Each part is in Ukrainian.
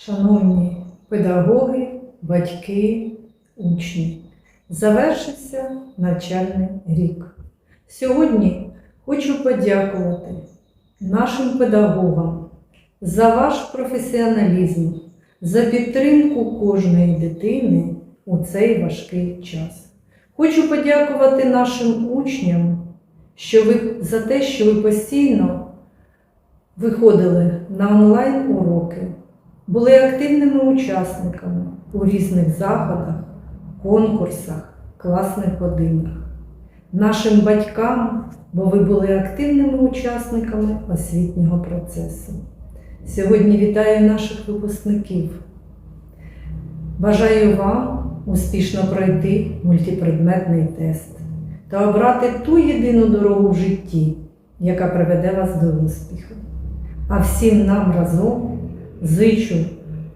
Шановні педагоги, батьки, учні, завершився навчальний рік. Сьогодні хочу подякувати нашим педагогам за ваш професіоналізм, за підтримку кожної дитини у цей важкий час. Хочу подякувати нашим учням, що ви за те, що ви постійно виходили на онлайн уроки, були активними учасниками у різних заходах, конкурсах, класних годинах. Нашим батькам, бо ви були активними учасниками освітнього процесу. Сьогодні вітаю наших випускників. Бажаю вам успішно пройти мультипредметний тест та обрати ту єдину дорогу в житті, яка приведе вас до успіху. А всім нам разом зичу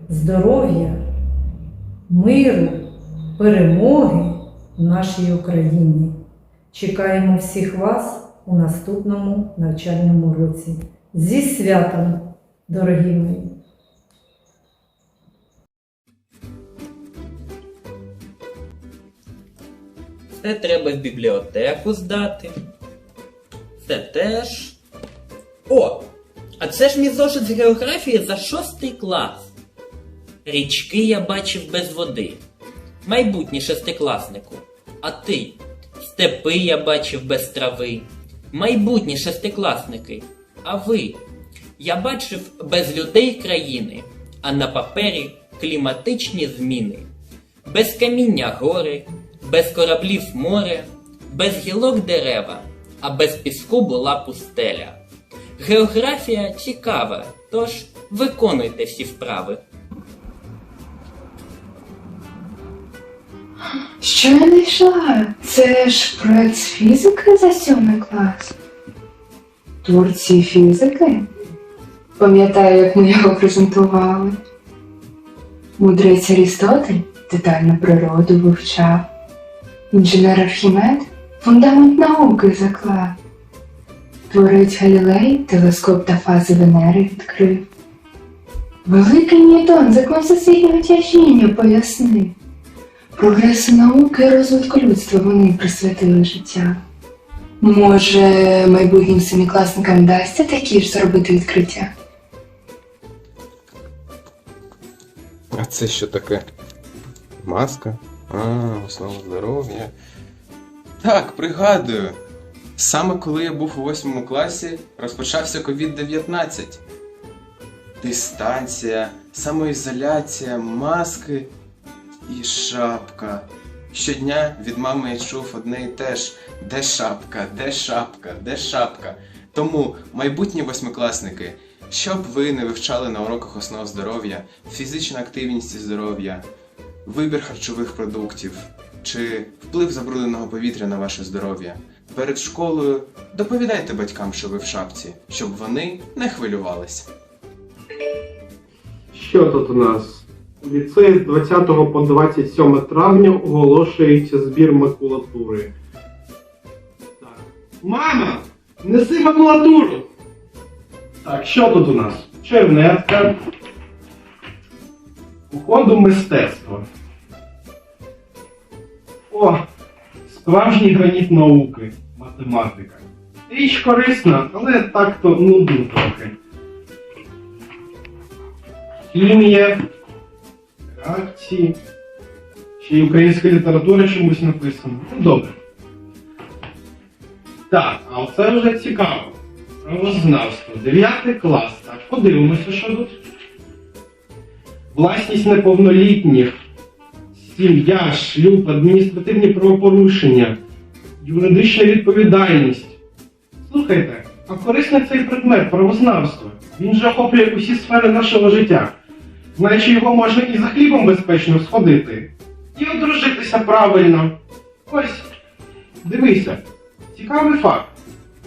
здоров'я, миру, перемоги нашій Україні. Чекаємо всіх вас у наступному навчальному році. Зі святом, дорогі мої! Це треба в бібліотеку здати. Це теж. О! А це ж мій з географії за шостий клас. Річки я бачив без води. Майбутній шестикласнику. А ти? Степи я бачив без трави. Майбутні шестикласники. А ви? Я бачив без людей країни, а на папері кліматичні зміни. Без каміння гори, без кораблів море, без гілок дерева, а без піску була пустеля. Географія цікава, тож виконуйте всі вправи. Що я знайшла? Це ж проект з фізики за сьомий клас. Творці фізики? Пам'ятаю, як ми його презентували. Мудрець Арістотель детально природу вивчав. Інженер Архімед фундамент науки заклав. Творець Галілей телескоп та фази Венери відкрив. Великий Ньютон закон всесвітнього тяжіння пояснив. Прогресу науки і розвитку людства вони присвятили життя. Може, майбутнім семикласникам вдасться такі ж зробити відкриття? А це що таке? Маска? А, основа здоров'я. Так, пригадую. Саме коли я був у восьмому класі, розпочався COVID-19. Дистанція, самоізоляція, маски і шапка. Щодня від мами я чув одне і те ж: де шапка, де шапка, де шапка. Тому, майбутні восьмикласники, щоб ви не вивчали на уроках основ здоров'я, фізична активність і здоров'я, вибір харчових продуктів чи вплив забрудненого повітря на ваше здоров'я. Перед школою доповідайте батькам, що ви в шапці, щоб вони не хвилювалися. Що тут у нас? У ліцеї з 20 по 27 травня оголошується збір макулатури. Так. Мама! Неси макулатуру! Так, що тут у нас? Чернетка. Уходу мистецтва. О! Справжній граніт науки. Математика. Річ корисна, але так-то нудно трохи. Хімія, реакції. Ще й українська література чомусь написана. Ну, добре. Так, а оце вже цікаво. Правознавство. 9 клас. Так, подивимося, що тут. Власність неповнолітніх. Сім'я, шлюб, адміністративні правопорушення, юридична відповідальність. Слухайте, а корисний цей предмет правознавство. Він же охоплює усі сфери нашого життя. Значить, його можна і за хлібом безпечно сходити, і одружитися правильно. Ось, дивися, цікавий факт.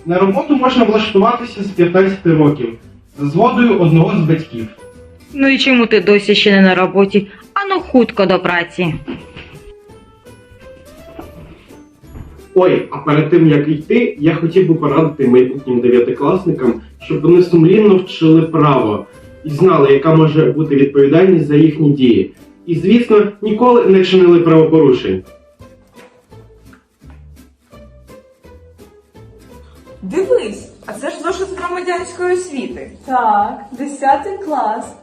На роботу можна влаштуватися з 15 років за згодою одного з батьків. Ну і чому ти досі ще не на роботі? Ану хутко до праці. Ой, а перед тим як йти, я хотів би порадити майбутнім дев'ятикласникам, щоб вони сумлінно вчили право. і знали, яка може бути відповідальність за їхні дії. І, звісно, ніколи не чинили правопорушень. Дивись, а це ж зошит з громадянської освіти. Так, 10 клас.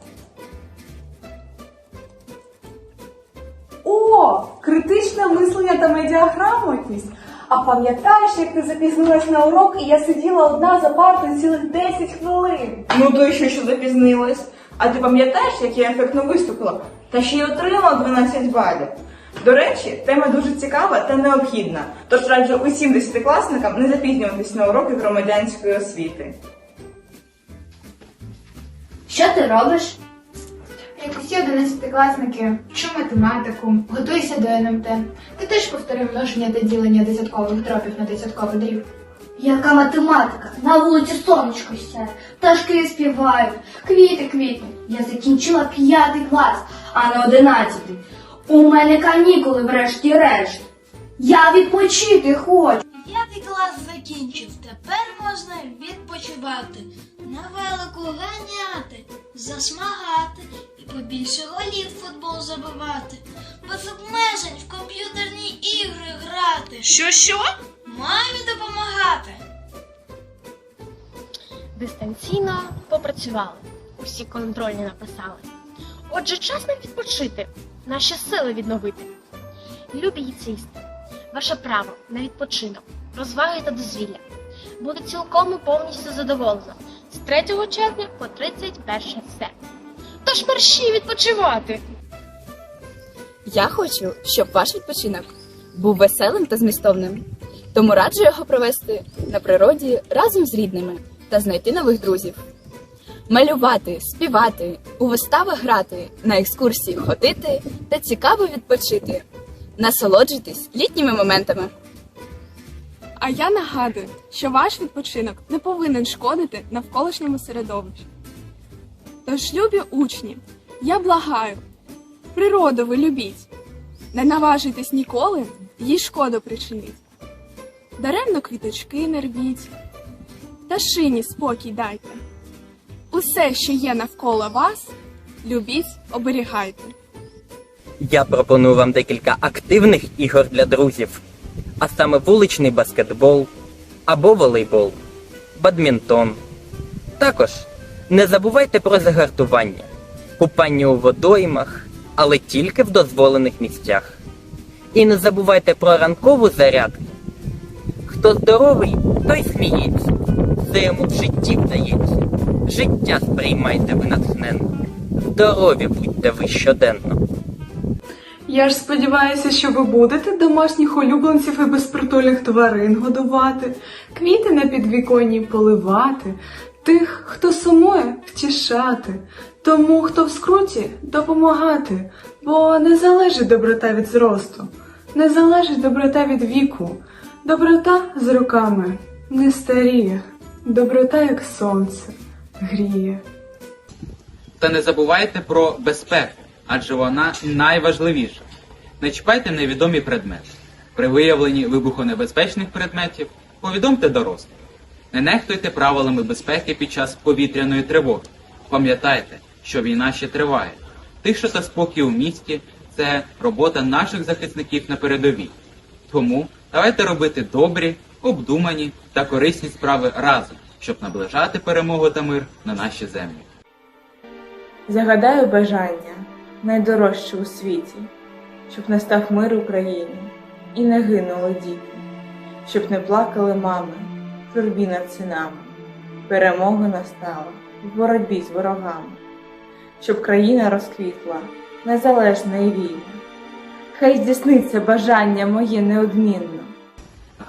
О, критичне мислення та медіаграмотність. А пам'ятаєш, як ти запізнилась на урок, і я сиділа одна за партою цілих 10 хвилин? Ну то і що, що запізнилась. А ти пам'ятаєш, як я ефектно виступила? Та ще й отримала 12 балів. До речі, тема дуже цікава та необхідна, тож раджу усім десятикласникам не запізнюватись на уроки громадянської освіти. Що ти робиш? Як усі одинадцятикласники, вчу математику, готуюся до НМТ. Ти теж повтори множення та ділення десяткових дробів на десятковий дріб. Яка математика? На вулиці сонечко сяє, пташки співають, квіти квітнуть. Я закінчила п'ятий клас, а не одинадцятий. У мене канікули врешті-решт. Я відпочити хочу. П'ятий клас закінчив, тепер можна відпочивати, на велику ганяти, засмагати і побільше голів в футбол забивати, без обмежень в комп'ютерні ігри грати. Що що? Мамі допомагати. Дистанційно попрацювали, усі контрольні написали. Отже, час нам відпочити, наші сили відновити. Любі їцеїсти, ваше право на відпочинок, розваги та дозвілля буде цілком і повністю задоволено з 3 червня по 31 Тож мерщі відпочивати! Я хочу, щоб ваш відпочинок був веселим та змістовним. Тому раджу його провести на природі разом з рідними та знайти нових друзів. Малювати, співати, у виставах грати, на екскурсії ходити та цікаво відпочити. Насолоджуйтесь літніми моментами. А я нагадую, що ваш відпочинок не повинен шкодити навколишньому середовищу. Тож, любі учні, я благаю, природу ви любіть, не наважуйтесь ніколи їй шкоду причинить. Даремно квіточки не рвіть, пташині спокій дайте. Усе, що є навколо вас, любіть, оберігайте. Я пропоную вам декілька активних ігор для друзів, а саме вуличний баскетбол або волейбол, бадмінтон. Також не забувайте про загартування, купання у водоймах, але тільки в дозволених місцях. І не забувайте про ранкову зарядку. Хто здоровий, той сміється, все йому в житті вдається. Життя сприймайте ви натхненно, здорові будьте ви щоденно. Я ж сподіваюся, що ви будете домашніх улюбленців і безпритульних тварин годувати, квіти на підвіконні поливати, тих, хто сумує, втішати, тому, хто в скруті, допомагати, бо не залежить доброта від зросту, не залежить доброта від віку, доброта з руками не старіє, доброта, як сонце, гріє. Та не забувайте про безпеку, адже вона найважливіша. Не чіпайте невідомі предмети. При виявленні вибухонебезпечних предметів повідомте дорослих. Не нехтуйте правилами безпеки під час повітряної тривоги. Пам'ятайте, що війна ще триває. Тиша та спокій у місті це робота наших захисників на передовій. Тому давайте робити добрі, обдумані та корисні справи разом, щоб наближати перемогу та мир на наші землі. Загадаю бажання найдорожче у світі, щоб настав мир Україні і не гинули діти, щоб не плакали мами, журбі над синами. Перемога настала в боротьбі з ворогами, щоб країна розквітла, незалежна і вільна. Хай здійсниться бажання моє неодмінно.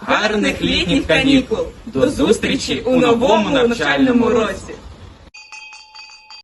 Гарних літніх канікул! До зустрічі у новому навчальному році!